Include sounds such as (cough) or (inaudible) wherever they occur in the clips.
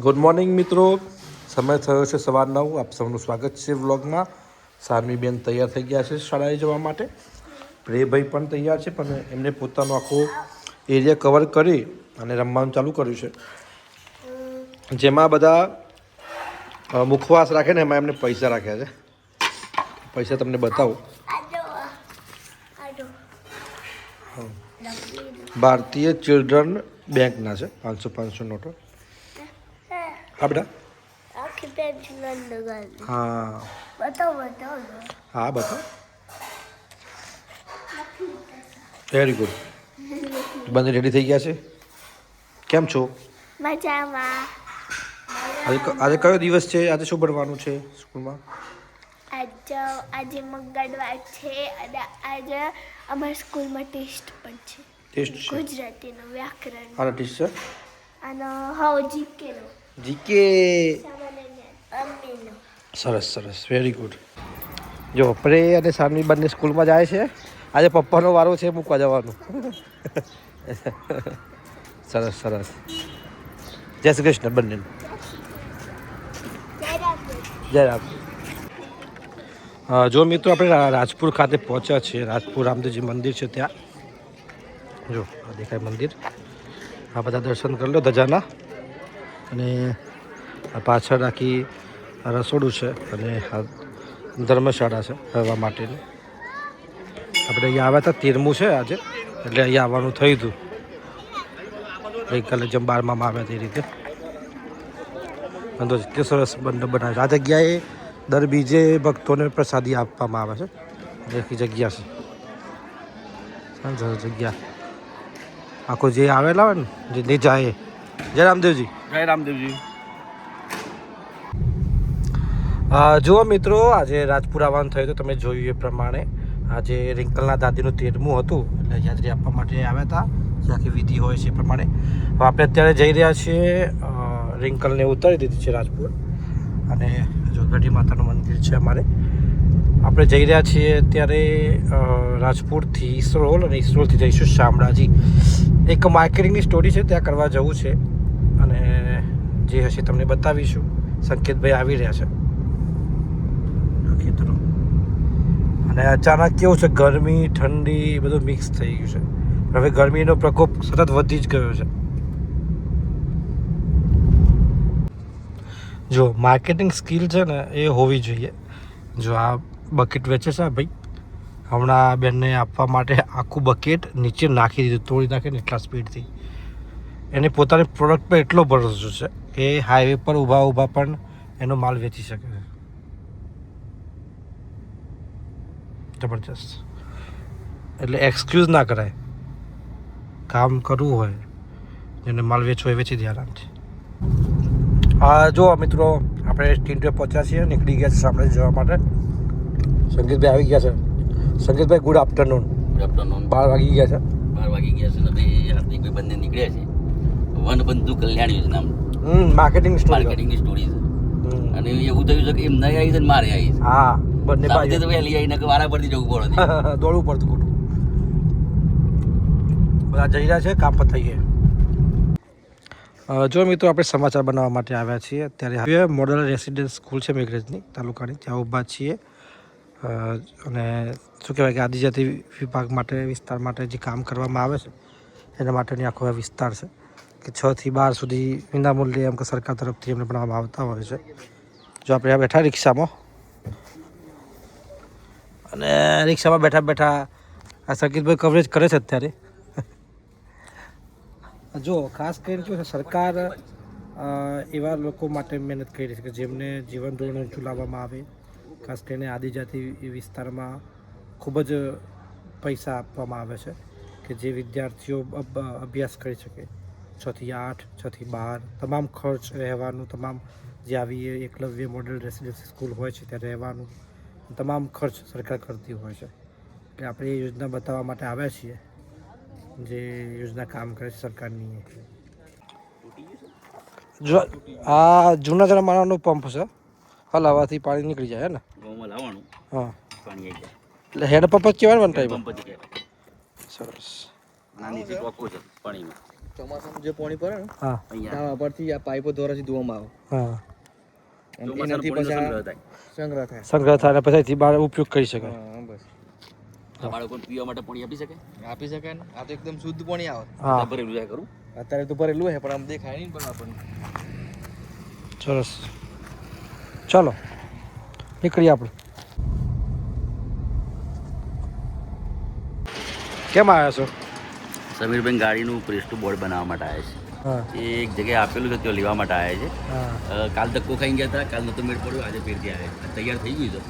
Good morning મિત્રો. સમય થયો છે સવાર નવ. આપ સૌનું સ્વાગત છે વ્લોગમાં. સારમી બેન તૈયાર થઈ ગયા છે શાળાએ જવા માટે. પ્રેભાઈ પણ તૈયાર છે, પણ એમને પોતાનો આખો એરિયા કવર કરી અને રમવાનું ચાલુ કર્યું છે. જેમાં બધા મુખવાસ રાખે ને એમાં એમને પૈસા રાખ્યા છે. પૈસા તમને બતાવું. ભારતીય ચિલ્ડ્રન બેંકના છે પાંચસો પાંચસો નોટો. હા બેટા? હા. હા બતાવો. વેરી ગુડ બંને રેડી થઈ ગયા છે? કેમ છો? મજામાં. આજે આજે કયો દિવસ છે? આજે શું ભણવાનું છે સ્કૂલમાં? આજે આજે મંગળવાર છે અને આજે અમારા સ્કૂલમાં ટેસ્ટ પણ છે. ટેસ્ટ છે? ગુજરાતીનો વ્યાકરણ. આના ટેસ્ટ છે? અને હવે જીકેનો. જીકે. સરસ સરસ. વેરી ગુડ જો પ્રે અને સાનવી બંને સ્કૂલમાં જાય છે. આજે પપ્પાનો વારો છે મૂકવા જવાનું. (laughs) સરસ સરસ. જય શ્રી કૃષ્ણ બંને જય રામ. જો મિત્રો આપણે રાજપુર ખાતે પહોંચ્યા છીએ, રાજપુર રામદેવજી મંદિર છે ત્યાં. જો, આ દેખાય મંદિર. આ બધા દર્શન કરી લો ધજાના. અને પાછળ આખી રસોડું છે અને ધર્મશાળા છે રહેવા માટેની. આપણે અહીંયા આવ્યા હતા, તેરમું છે આજે. એટલે અહીંયા આવવાનું થયું હતું. ગઈકાલે જેમ બારમામાં આવ્યા તે રીતે. અને છે. તે સરસ બંને બનાવે છે. આ જગ્યાએ દર બીજે ભક્તોને પ્રસાદી આપવામાં આવે છે. આખી જગ્યા છે. સરસ જગ્યા. આખો જે આવેલા હોય ને જે ને જાય જય રામદેવજી. જય રામદેવજી. જુઓ મિત્રો આજે રાજપુર આવવાનું થયું તો તમે જોયું એ પ્રમાણે. આજે રિંકલના દાદીનું તેરમું હતું. એટલે યાદરી આપવા માટે આવ્યા હતા. જે આખી વિધિ હોય છે એ પ્રમાણે. હવે આપણે અત્યારે જઈ રહ્યા છીએ રિંકલને ઉતારી દીધી છે રાજપુર. અને જોગઢી માતાનું મંદિર છે અમારે. આપણે જઈ રહ્યા છીએ અત્યારે અ, રાજપુરથી ઈસરોલ અને ઈસરોલથી જઈશું શામળાજી. એક માર્કેટિંગની સ્ટોરી છે ત્યાં કરવા જવું છે. અને જે હશે તમને બતાવીશું. સંકેતભાઈ આવી રહ્યા છે. ખેતરો અને અચાનક કેવું છે ગરમી ઠંડી બધું મિક્સ થઈ ગયું છે. હવે ગરમીનો પ્રકોપ સતત વધી જ ગયો છે. જો માર્કેટિંગ સ્કિલ છે ને, એ હોવી જોઈએ. જો આ બકેટ વેચે છે ભાઈ, હમણાં આ બેનને આપવા માટે આખું બકેટ નીચે નાખી દીધું, તોડી નાખે ને એટલા સ્પીડથી એને પોતાની પ્રોડક્ટ પર એટલો ભરોસો છે કે હાઈવે પર ઊભા ઊભા પણ એનો માલ વેચી શકે છે. જબરજસ્ત. એટલે એક્સક્યુઝ ના કરાય. કામ કરવું હોય, જેને માલ વેચવો એ વેચી દે આરામથી. હા જો મિત્રો આપણે ટીન્ટે પહોંચ્યા છીએ નીકળી ગયા છે સામે જવા માટે. સંગીતભાઈ આવી ગયા છે. સંગીતભાઈ ગુડ આફ્ટરનૂન ગુડ આફ્ટરનૂન બાર વાગી ગયા છે. બાર વાગી ગયા છે અને હાર્દિકભાઈ બંને નીકળ્યા છે. વનબંધુ કલ્યાણ યોજના હમ માર્કેટિંગ સ્ટોરી માર્કેટિંગ સ્ટોરી છે. અને એવું થયું છે કે એમ નહીં આવી છે ને મારે આવી છે. હા બંને પાસે તો વહેલી આવીને કે વારા પરથી જવું પડે. (laughs) દોડવું પડતું ખોટું. બધા જઈ રહ્યા છે કામ પર થઈ ગયા જો મિત્રો આપણે સમાચાર બનાવવા માટે આવ્યા છીએ અત્યારે મોડલ રેસિડેન્સ સ્કૂલ છે મેઘરજની તાલુકાની, ત્યાં ઊભા છીએ. અને શું કહેવાય કે આદિજાતિ વિભાગ માટે, વિસ્તાર માટે જે કામ કરવામાં આવે છે, એના માટેની આખો વિસ્તાર છે, કે છ થી બાર સુધી વિનામૂલ્યે એમ કે સરકાર તરફથી એમને બનાવવામાં આવતા હોય છે. જો આપણે આ બેઠા રિક્ષામાં, અને રિક્ષામાં બેઠા બેઠા આ સંકેતભાઈ કવરેજ કરે છે અત્યારે. જો, ખાસ કરીને જો સરકાર એવા લોકો માટે મહેનત કરી રહી છે કે જેમને જીવન ધોરણ ઊંચું લાવવામાં આવે. ખાસ કરીને આદિજાતિ વિસ્તારમાં ખૂબ જ પૈસા આપવામાં આવે છે કે જે વિદ્યાર્થીઓ અભ્યાસ કરી શકે. છથી આઠ છથી બાર, તમામ ખર્ચ રહેવાનું, તમામ જે આવી એકલવ્ય મોડેલ રેસિડેન્સી સ્કૂલ હોય છે ત્યાં રહેવાનું, તમામ ખર્ચ સરકાર કરતી હોય છે. એટલે આપણે એ યોજના બતાવવા માટે આવ્યા છીએ. જે યોજના કામ કરે છે સરકારની. જો આ જૂના જમાનાનો પંપ છે. હલાવાથી પાણી નીકળી જાય હે ને? હા. પાણી આવી જાય. એટલે હેન્ડપંપ જ કહેવાય વન ટાઈમ પંપ જ સરસ. નાની થી ટોકો છે પાણીમાં. ચોમાસામાં જે પાણી પડે ને હા. અહીંયા. પરથી આ પાઇપો દ્વારાથી ધોવામાં આવે. હા. એનાથી પછી સંગ્રહ થાય. સંગ્રહ થાય. અને પછી બહાર ઉપયોગ કરી શકાય. હા બસ. આ બાળકોને પીવા માટે પાણી આપી શકે? આપી શકાય ને? આ તો એકદમ શુદ્ધ પાણી આવે. હા. ભરેલું જાય કરું અત્યારે તો ભરેલું છે પણ આમ દેખાય નહીં પણ આપણને. સરસ. ચાલો નીકળીએ આપણે. કેમ આવ્યા છો? સમીરભાઈ ગાડીનું પ્રેસ્ટું બોર્ડ બનાવવા માટે આવ્યા છે. એક જગ્યાએ આપેલું છે તે લેવા માટે આવ્યા છે. કાલ ધક્કો ખાઈ ગયા હતા કાલ નતો મેળ પડ્યો આજે ફેરથી આવ્યા તૈયાર થઈ ગયું છે.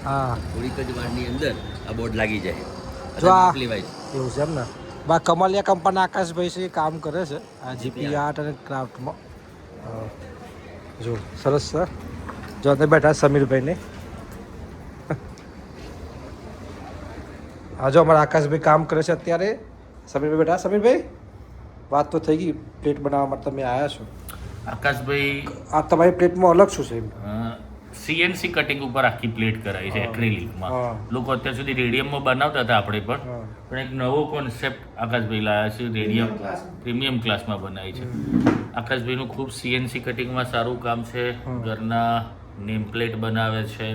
થોડીક જ વારની અંદર આ બોર્ડ લાગી જાય. જો આ- એવું છે એમ ને? બા કમલિયા કંપનીના આકાશભાઈ છે એ કામ કરે છે. આ જીપી આર્ટ અને ક્રાફ્ટમાં. હા. જો સરસ છે. જો અંદર બેઠા સમીરભાઈને. હા જો અમારા આકાશભાઈ કામ કરે છે અત્યારે. સમીરભાઈ બેઠા. સમીરભાઈ વાત તો થઈ ગઈ. પ્લેટ બનાવવા માટે તમે આવ્યા છો. આકાશભાઈ આ તમારી પ્લેટમાં અલગ શું છે એમ? સીએનસી કટિંગ ઉપર આખી પ્લેટ કરાઈ છે. એક્રેલિકમાં લોકો અત્યાર સુધી રેડિયમમાં બનાવતા હતા આપણે પણ પણ એક નવો કોન્સેપ્ટ આકાશભાઈ લાયા છે રેડિયમ પ્રીમિયમ ક્લાસમાં બનાવી છે. આકાશભાઈનું ખૂબ સીએનસી કટિંગમાં સારું કામ છે. ઘરના નેમ પ્લેટ બનાવે છે.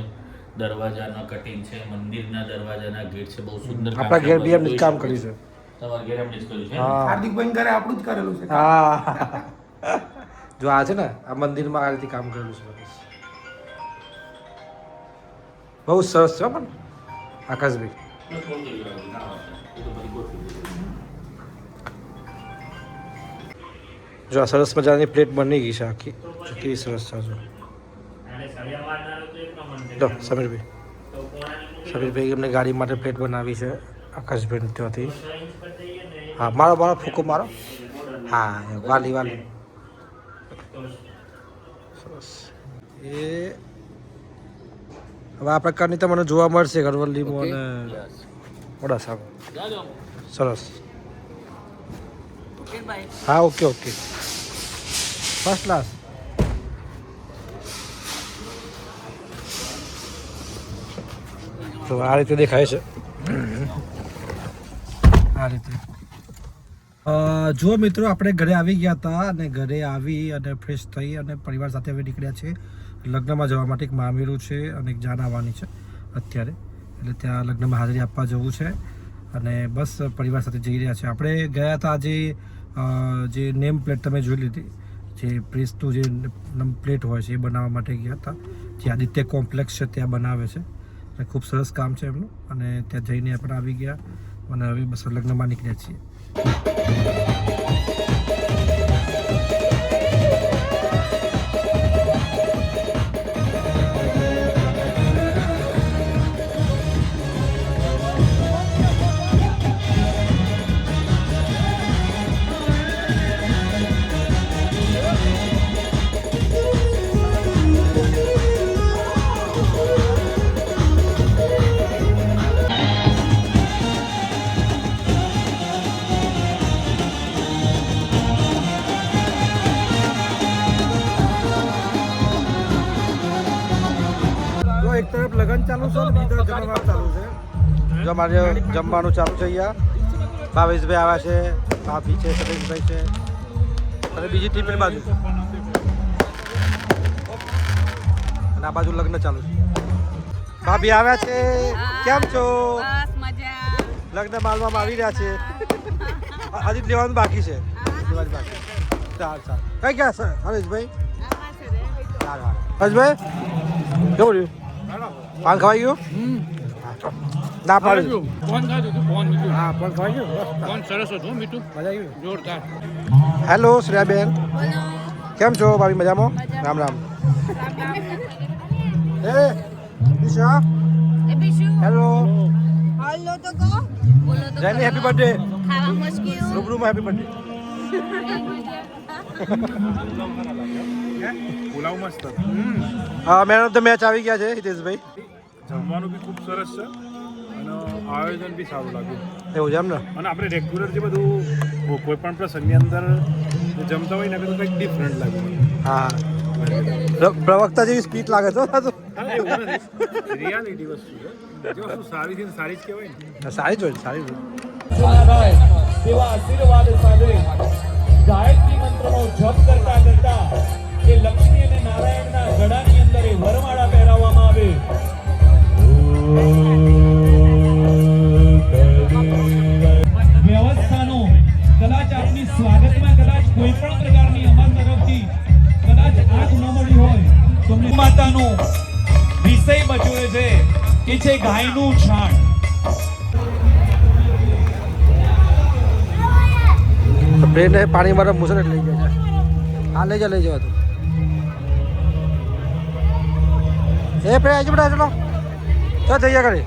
દરવાજાના કટિંગ છે મંદિરના દરવાજાના ગેટ છે બહુ સુંદર કામ આપણા ઘેર બી એમ કામ કર્યું છે. તમારા ઘેર એમ જ કર્યું છે? હાર્દિકભાઈ ઘરે આપણું જ કરેલું છે હા. (laughs) જો આ છે ને આ મંદિરમાં આ રીતે કામ કરેલું છે. બહુ સરસ છે પણ. આકાશભાઈ. જો આ સરસ મજાની પ્લેટ બની ગઈ છે આખી. કેવી સરસ છે જો. જો, સમીરભાઈ. સમીરભાઈ એમને ગાડી માટે પ્લેટ બનાવી છે આકાશભાઈ ત્યાંથી. હા, મારો મારો, ફૂકો મારો. હા, વાલી વાલી. સરસ. એ હવે આ પ્રકારની તમને જોવા મળશે ગરવલ્લીમાં અને મોડાસામાં સરસ. હા ઓકે ઓકે ફર્સ્ટ ક્લાસ તો આ રીતે દેખાય છે. આ રીતે. જુઓ મિત્રો આપણે ઘરે આવી ગયા હતા અને ઘરે આવી અને ફ્રેશ થઈ અને પરિવાર સાથે હવે નીકળ્યા છે. લગ્નમાં જવા માટે એક મામેરું છે અને એક જાન આવવાની છે અત્યારે. એટલે ત્યાં લગ્નમાં હાજરી આપવા જવું છે. અને બસ પરિવાર સાથે જઈ રહ્યા છે. આપણે ગયા હતા આજે જે નેમ પ્લેટ તમે જોઈ લીધી, જે પ્રેસનું જે નમ પ્લેટ હોય છે એ બનાવવા માટે ગયા હતા. જે આદિત્ય કોમ્પ્લેક્સ છે ત્યાં બનાવે છે. અને ખૂબ સરસ કામ છે એમનું. અને ત્યાં જઈને આપણે આવી ગયા. અને હવે બસ લગ્નમાં નીકળ્યા છીએ. જો અમારે જમવાનું ચાલુ છે અહીંયા. ભાવેશભાઈ આવ્યા છે ભાભી છે સતીશભાઈ છે. અને બીજી ટીમ પેલી બાજુ. અને આ બાજુ લગ્ન ચાલુ છે. ભાભી આવ્યા છે. કેમ છો? લગ્ન માલવામાં આવી રહ્યા છે. હજી લેવાનું બાકી છે. લેવાનું બાકી સારું સારું કઈ ગયા સર હરેશભાઈ? હરેશભાઈ? કેવું રહ્યું? પાન ખવાઈ ગયું? ના પાડું. ફોન ખાધું ફોન મીઠું હા પણ ખવાઈ ફોન સરસ હતું મીઠું. મજા આવી જોરદાર. હેલો શ્રેયાબેન. કેમ છો ભાભી મજામાં? રામ રામ. એ દિશા હેલો. હલો તો કહો. બોલો તો જેની હેપી બર્થડે ખાવા મુશ્કેલ રૂબરૂમાં હેપી બર્થડે પુલાવ મસ્ત. હા મેન ઓફ ધ મેચ આવી ગયા છે હિતેશભાઈ. જમવાનું બી ખૂબ સરસ છે. આયોજન બી સારું લાગ્યું. એવું છે એમ ને? અને આપણે રેગ્યુલર જે બધું કોઈ પણ પ્રસંગની અંદર જે જમતા હોય ને તો કંઈક ડિફરન્ટ લાગે હા. પ્રવક્તા જેવી સ્પીચ લાગે છે રિયાલિટી વસ્તુ છે. જે વસ્તુ સારી છે સારી જ કહેવાય ને. સારી જ હોય સારી જ હોય. તેવા આશીર્વાદ સાંભળી ગાયત્રી મંત્રનો જપ કરતા કરતા એ લક્ષ્મી અને નારાયણના તો બેન પાણી મારા મુસળ લઈ જાય છે. હા, લઈ જા, લઈ જવા તું એ પ્રે આવી બધા ચલો ચાલ જઈએ ઘરે.